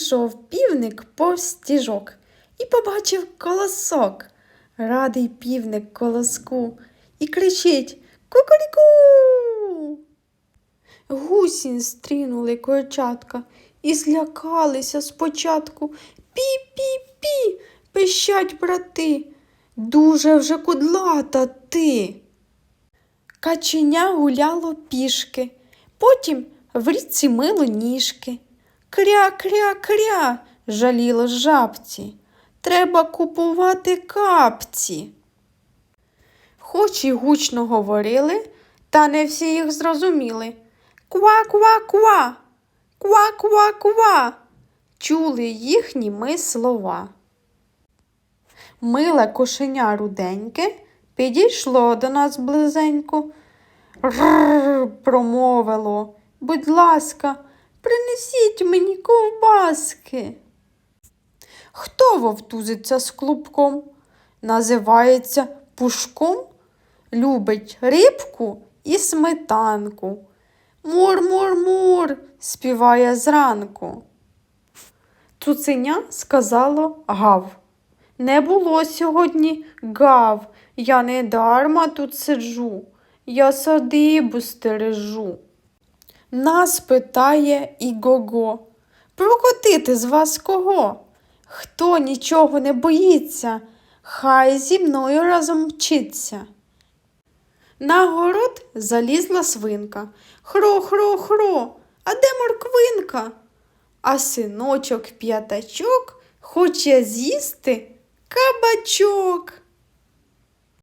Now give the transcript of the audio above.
Ішов півник повз стіжок і побачив колосок. Радий півник колоску і кричить Кукуріку. Гусінь стрінули курчатка і злякалися спочатку. Пі-пі-пі, пищать брати. Дуже вже кудлата ти. Каченя гуляло пішки, потім в річці мило ніжки. Кря-кря-кря, жаліло жабці. Треба купувати капці. Хоч і гучно говорили, та не всі їх зрозуміли. Ква-ква-ква, ква-ква-ква. Чули їхні ми слова. Миле кошеня руденьке підійшло до нас близенько. Рррр, промовило. Будь ласка, принесіть мені ковбаски. Хто вовтузиться з клубком? Називається пушком, любить рибку і сметанку. Мур-мур-мур, співає зранку. Цуценя сказало гав. Не було сьогодні гав, я не дарма тут сиджу, я садибу стережу. Нас питає Іго-го, прокотити з вас кого? Хто нічого не боїться, хай зі мною разом мчиться. На город залізла свинка. Хро-хро-хро, а де морквинка? А синочок п'ятачок хоче з'їсти кабачок.